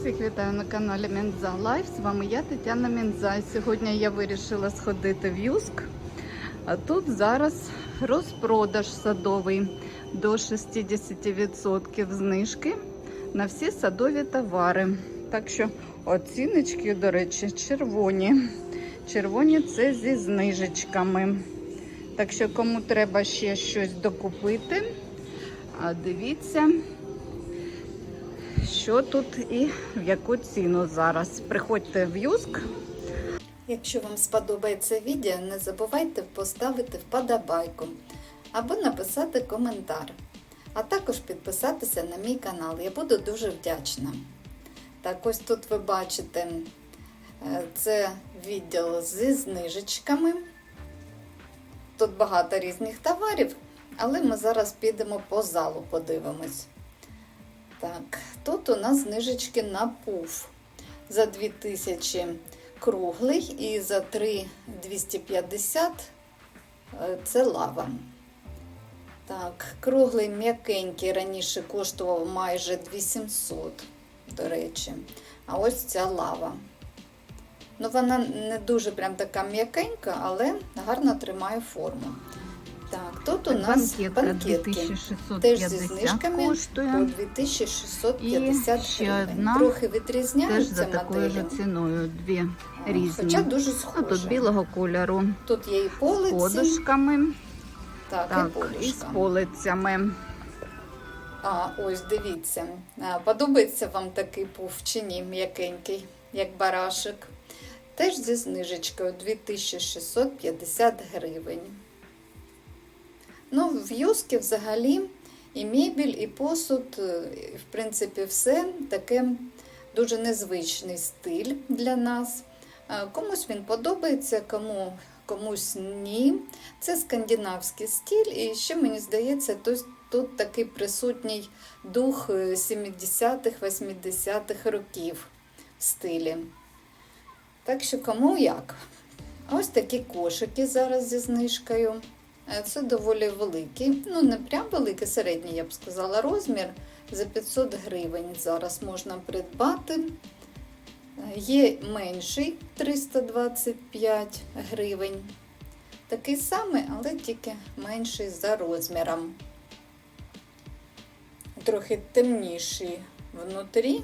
Всіх вітаю на каналі Мінза Лайф. З вами я, Тетяна Мінза. Сьогодні я вирішила сходити в Юск. А тут зараз розпродаж садовий до 60% знижки на всі садові товари. Так що оціночки, до речі, червоні. Червоні це зі знижечками. Так що, кому треба ще щось докупити, дивіться що тут і в яку ціну зараз. Приходьте в Юск. Якщо вам сподобається відео, не забувайте поставити вподобайку або написати коментар, а також підписатися на мій канал. Я буду дуже вдячна. Так, ось тут ви бачите е, це відділ зі знижечками. Тут багато різних товарів, але ми зараз підемо по залу, подивимось. Так, тут у нас знижечки на пуф. За 2000 круглий і за 3250 е, це лава. Так, круглий м'якенький раніше коштував майже 2700, до речі. А ось ця лава. Ну, вона не дуже прям така м'якенька, але гарно тримає форму. Тут у нас банкетки. 2650 Теж зі знижками по коштує. 2650 І ще гривень. одна Трохи відрізняються за такою моделі, ж ціною. Дві різні. хоча дуже А схожі. тут білого кольору. Тут є і З подушками. так, Так, і і з полицями. А, ось дивіться. А, Подобається вам такий пуф чи ні, м'якенький, як барашек. Теж зі знижечкою 2650 гривень. Ну, в юскі взагалі і мебіль, і посуд, е, і, в принципі, все таке дуже незвичний стиль для нас. Е, Комусь він подобається, кому, комусь ні. Це скандинавський стиль, і ще мені здається, тут, тут такий присутній дух е, 70-х, 80-х років в стилі. Так що кому як. Ось такі кошики зараз зі знижкою. Е, Це доволі великий, ну не прям великий, середній, я б сказала, розмір. За 500 гривень зараз можна придбати. Е, Є менший 325 гривень. Такий самий, але тільки менший за розміром. Трохи темніший внутрі.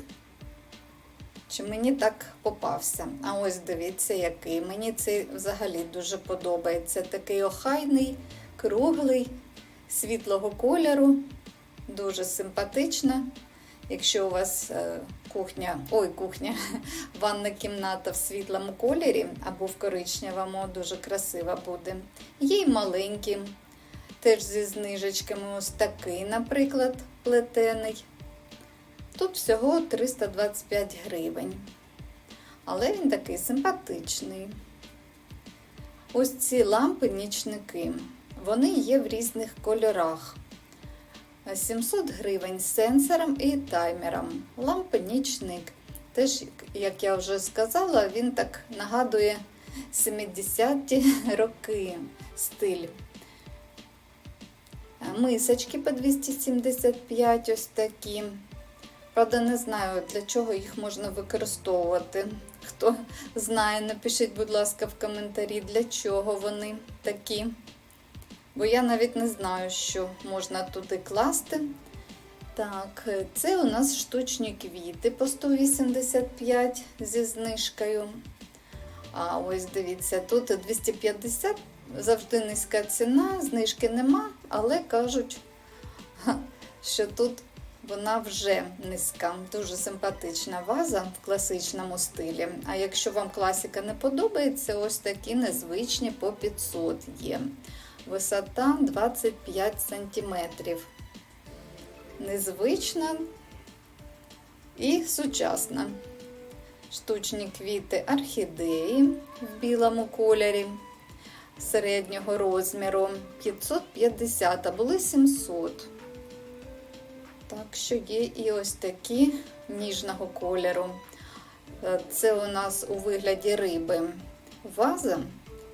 Чи мені так попався? А ось дивіться, який. Мені цей взагалі дуже подобається. Такий охайний, круглий, світлого кольору, дуже симпатична. Якщо у вас е, кухня, ой, кухня, ванна кімната в світлому кольорі або в коричневому, дуже красива буде. Є й маленькі, теж зі знижечками, ось такий, наприклад, плетений. Тут всього 325 гривень. Але він такий симпатичний. Ось ці лампи нічники. Вони є в різних кольорах. 700 гривень з сенсором і таймером. Лампи нічник. Теж, як я вже сказала, він так нагадує 70-ті роки стиль. Мисочки по 275 ось такі. Правда, не знаю, для чого їх можна використовувати. Хто знає, напишіть, будь ласка, в коментарі, для чого вони такі. Бо я навіть не знаю, що можна туди класти. Так, це у нас штучні квіти по 185 зі знижкою. А ось дивіться, тут 250, завжди низька ціна, знижки нема, але кажуть, що тут вона вже низька, дуже симпатична ваза в класичному стилі. А якщо вам класика не подобається, ось такі незвичні по 500 є. Висота 25 см. Незвична і сучасна. Штучні квіти орхідеї в білому кольорі середнього розміру 550, а були 700. Так що є і ось такі ніжного кольору. Е, Це у нас у вигляді риби. Ваза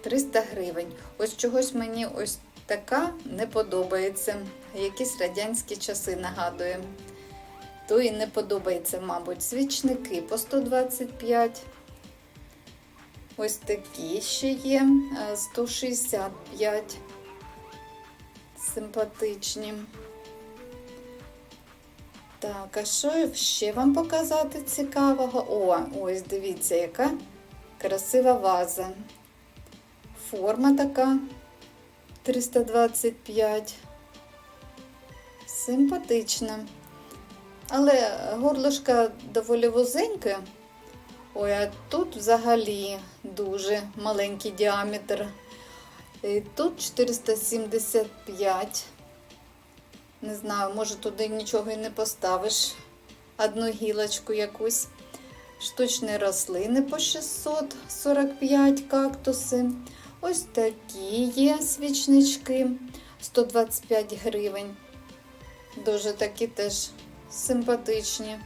300 гривень. Ось чогось мені ось така не подобається. Якісь радянські часи нагадує. то і не подобається, мабуть, свічники по 125. Ось такі ще є е, 165. Симпатичні. Так, а що ще вам показати цікавого? О, ось дивіться, яка красива ваза. Форма така 325. Симпатична. Але горлышко доволі вузеньке. Ой, а тут взагалі дуже маленький діаметр. І тут 475. Не знаю, може туди нічого і не поставиш. Одну гілочку якусь. Штучні рослини по 645 кактуси. Ось такі є свічнички 125 гривень. Дуже такі теж симпатичні.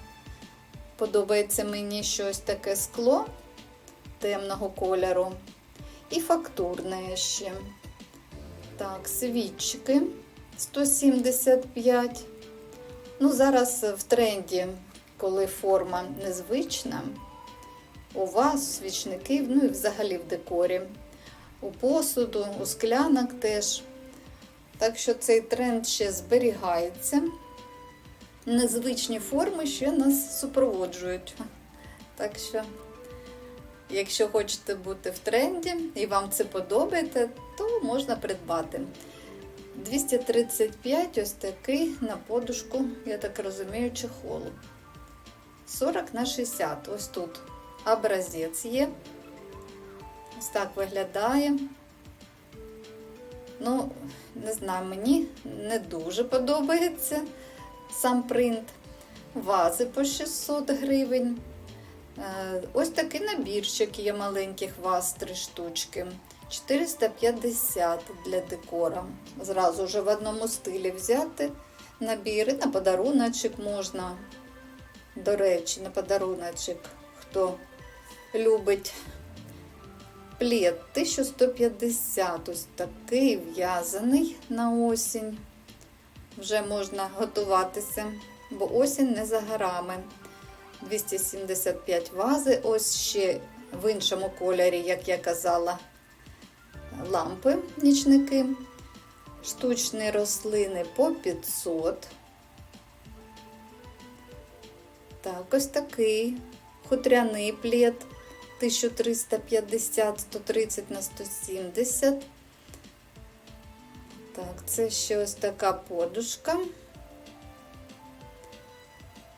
Подобається мені щось таке скло темного кольору. І фактурне ще. Так, свічки 175. Ну, зараз в тренді, коли форма незвична, у вас свічники, ну і взагалі в декорі. У посуду, у склянок теж. Так що цей тренд ще зберігається. Незвичні форми ще нас супроводжують. Так що, якщо хочете бути в тренді і вам це подобається, то можна придбати. 235 ось такий на подушку, я так розумію, чехолу. 40 на 60. Ось тут образець є. Ось так виглядає. Ну, не знаю, мені не дуже подобається сам принт. Вази по 600 гривень. Е, Ось такий набірчик є маленьких ваз, три штучки. 450 для декора. Зразу вже в одному стилі взяти набір і на подаруночок можна. До речі, на подаруночок, хто любить плед 1150, ось такий в'язаний на осінь. Вже можна готуватися, бо осінь не за горами. 275 вази, ось ще в іншому кольорі, як я казала, лампи, нічники, штучні рослини по 500. Так, ось такий хутряний плед 1350, 130 на 170. Так, це ще ось така подушка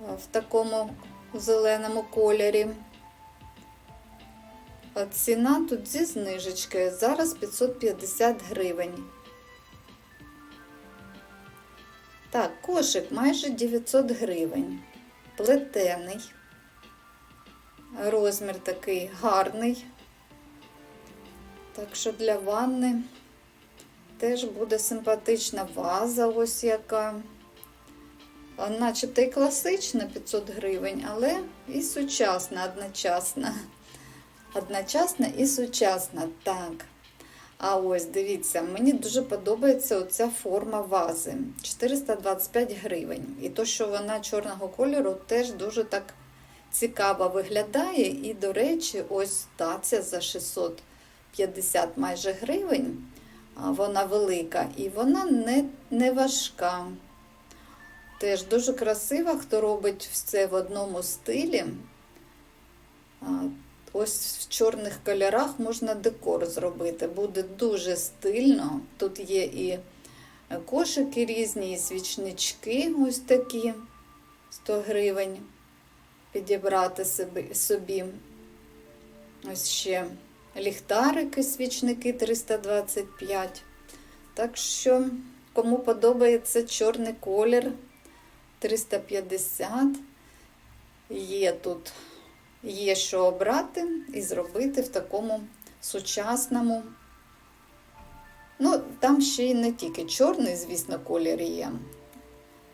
в такому зеленому кольорі. Ціна тут зі знижечкою. Зараз 550 гривень. Так, кошик майже 900 гривень. Плетений. Розмір такий гарний. Так що для ванни теж буде симпатична ваза, ось яка. Начебто і класична 500 гривень, але і сучасна одночасна. Одночасна і сучасна. Так. А ось дивіться, мені дуже подобається оця форма вази. 425 гривень. І то, що вона чорного кольору, теж дуже так цікаво виглядає. І, до речі, ось таця за 650 майже гривень. Вона велика і вона не, не важка. Теж дуже красива, хто робить все в одному стилі. Ось в чорних кольорах можна декор зробити. Буде дуже стильно. Тут є і кошики різні, і свічнички ось такі 100 гривень підібрати собі. Ось ще ліхтарики, свічники 325. Так що, кому подобається чорний колір 350, є тут. Є що обрати і зробити в такому сучасному. Ну, там ще й не тільки чорний, звісно, колір є.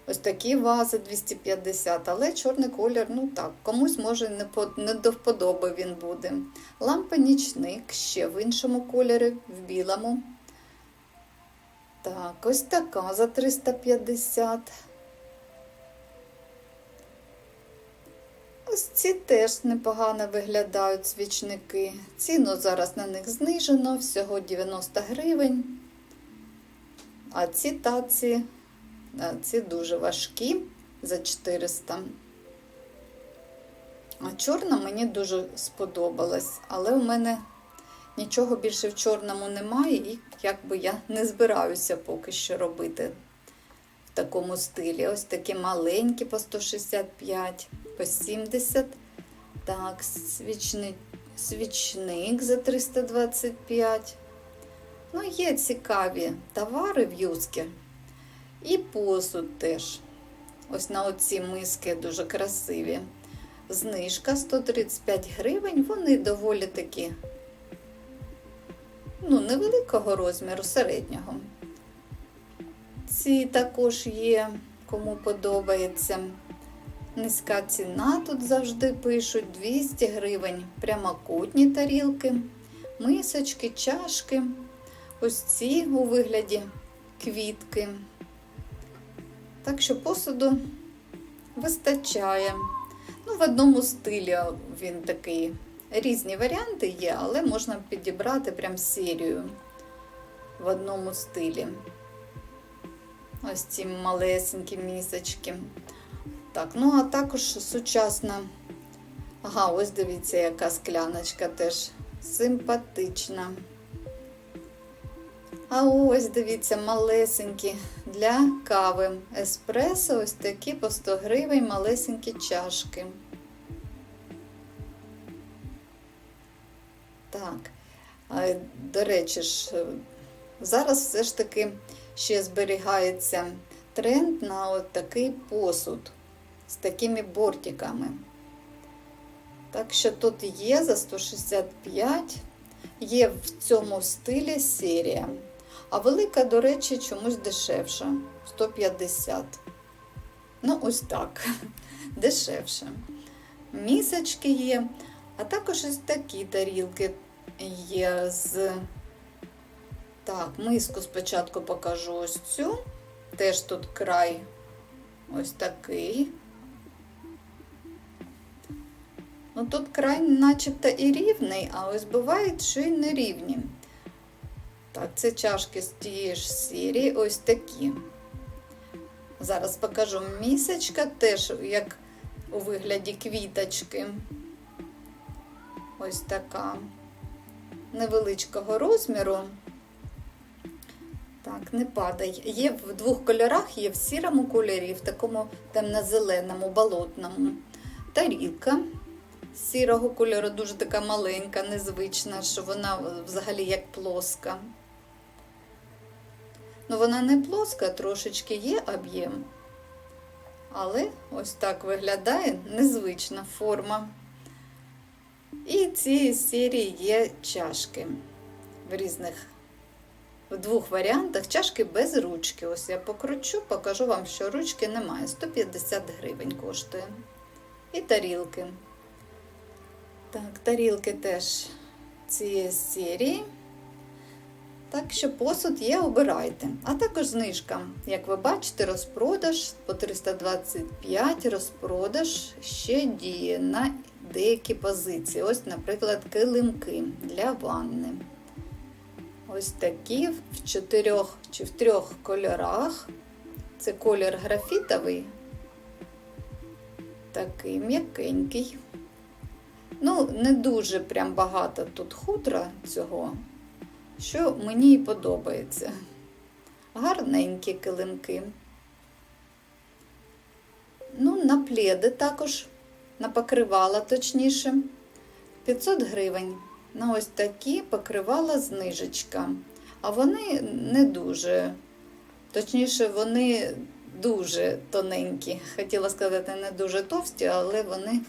Ось такі вази 250, але чорний колір, ну так, комусь може не, до вподоби він буде. Лампа нічник ще в іншому кольорі, в білому. Так, ось така за 350. Ось ці теж непогано виглядають свічники. Ціну зараз на них знижено, всього 90 гривень. А ці таці, ці дуже важкі за 400. А чорна мені дуже сподобалась, але у мене нічого більше в чорному немає, і якби я не збираюся поки що робити в такому стилі. Ось такі маленькі по 165, по 70. Так, свічник, свічник за 325. Ну, є цікаві товари в юскі. І посуд теж. Ось на оці миски дуже красиві. Знижка 135 гривень, вони доволі такі, ну, невеликого розміру, середнього. Ці також є, кому подобається. Низька ціна тут завжди пишуть 200 гривень. Прямокутні тарілки, мисочки, чашки. Ось ці у вигляді квітки. Так що посуду вистачає. Ну, в одному стилі він такий. Різні варіанти є, але можна підібрати прям серію в одному стилі. Ось ці малесенькі місочки. Так, ну а також сучасна. Ага, ось дивіться, яка скляночка теж симпатична. А ось дивіться, малесенькі для кави. Еспресо, ось такі по 100 гривень малесенькі чашки. Так, до речі ж, зараз все ж таки ще зберігається тренд на от такий посуд з такими бортиками. Так що тут є за 165, є в цьому стилі серія. А велика, до речі, чомусь дешевша 150. Ну, ось так, дешевше. Місочки є, а також ось такі тарілки є з. Так, миску спочатку покажу ось цю. Теж тут край ось такий. Ну, тут край начебто і рівний, а ось бувають, що й не рівні. Так, це чашки з тієї ж серії, ось такі. Зараз покажу місочка, теж як у вигляді квіточки. Ось така невеличкого розміру. Так, не падай. Є в двох кольорах, є в сірому кольорі, в такому темно-зеленому, болотному. Тарілка сірого кольору, дуже така маленька, незвична, що вона взагалі як плоска. Ну, вона не плоска, трошечки є об'єм. Але ось так виглядає незвична форма. І цієї серії є чашки в різних, в двох варіантах. Чашки без ручки. Ось я покручу, покажу вам, що ручки немає. 150 гривень коштує. І тарілки. Так, тарілки теж цієї серії. Так що посуд є, обирайте. А також знижка. Як ви бачите, розпродаж по 325 розпродаж ще діє на деякі позиції. Ось, наприклад, килимки для ванни. Ось такі в чотирьох чи в трьох кольорах. Це колір графітовий, такий м'якенький. Ну, не дуже прям багато тут хутра цього, що мені і подобається. Гарненькі килимки. Ну, на пледи також, на покривала, точніше, 500 гривень. На ось такі покривала знижечка. А вони не дуже, точніше, вони дуже тоненькі. Хотіла сказати, не дуже товсті, але вони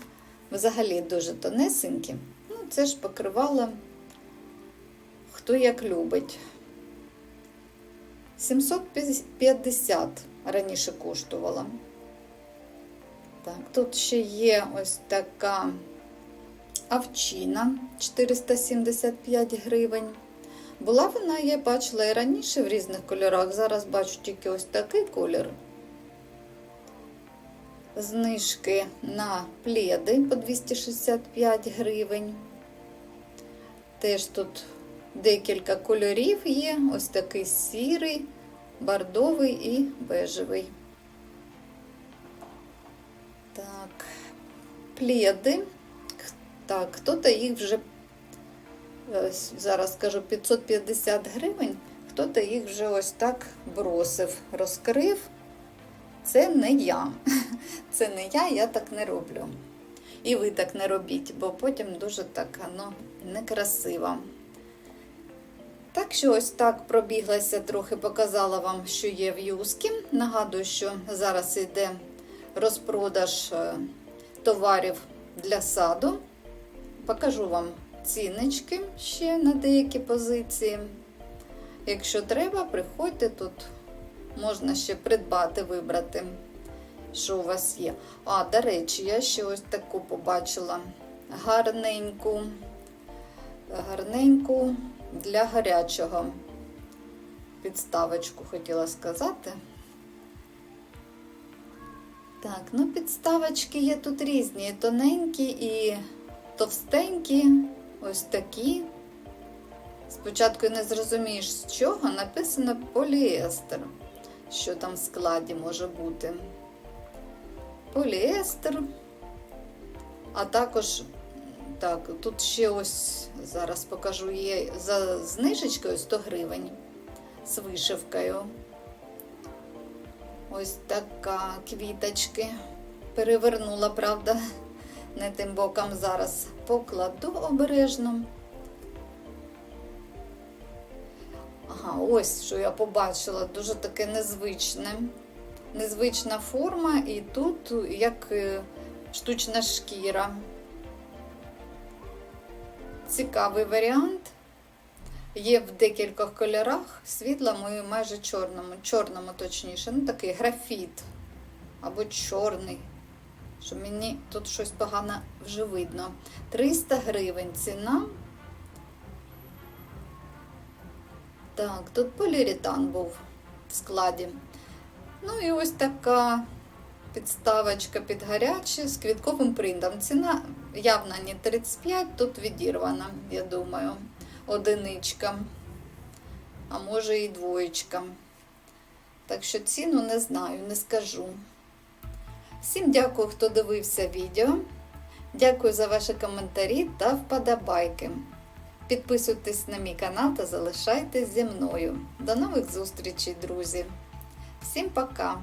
взагалі дуже тонесенькі. Ну, це ж покривало, хто як любить. 750 раніше коштувала. Так, тут ще є ось така авчина 475 гривень. Була вона, я бачила і раніше в різних кольорах. Зараз бачу тільки ось такий колір. Знижки на пледи по 265 гривень. Теж тут декілька кольорів є. Ось такий сірий, бордовий і бежевий. Так, пледи. Так, хто-то їх вже е, зараз скажу 550 гривень, хто-то їх вже ось так бросив, розкрив. Це не я. Це не я, я так не роблю. І ви так не робіть, бо потім дуже так воно некрасиво. Так що ось так пробіглася, трохи показала вам, що є в юскі. Нагадую, що зараз йде розпродаж е, товарів для саду. Покажу вам ціночки ще на деякі позиції. Якщо треба, приходьте тут, можна ще придбати, вибрати, що у вас є. А, до речі, я ще ось таку побачила гарненьку, гарненьку для гарячого. Підставочку хотіла сказати. Так, ну підставочки є тут різні, тоненькі і товстенькі, ось такі. Спочатку не зрозумієш, з чого написано поліестер. Що там в складі може бути? Поліестер. А також, так, тут ще ось, зараз покажу, є за знижечкою 100 гривень з вишивкою. Ось така квіточки. Перевернула, правда, не тим боком зараз покладу обережно. Ага, ось що я побачила, дуже таке незвичне. Незвична форма, і тут як е, штучна шкіра. Цікавий варіант. Є в декількох кольорах, світлому і майже чорному, чорному точніше, ну такий графіт або чорний. Що мені тут щось погано вже видно. 300 гривень ціна. Так, тут поліуретан був в складі. Ну і ось така підставочка під гаряче з квітковим принтом. Ціна явно не 35, тут відірвана, я думаю, одиничка, а може і двоєчка. Так що ціну не знаю, не скажу. Всім дякую, хто дивився відео. Дякую за ваші коментарі та вподобайки. Підписуйтесь на мій канал та залишайтесь зі мною. До нових зустрічей, друзі! Всім пока!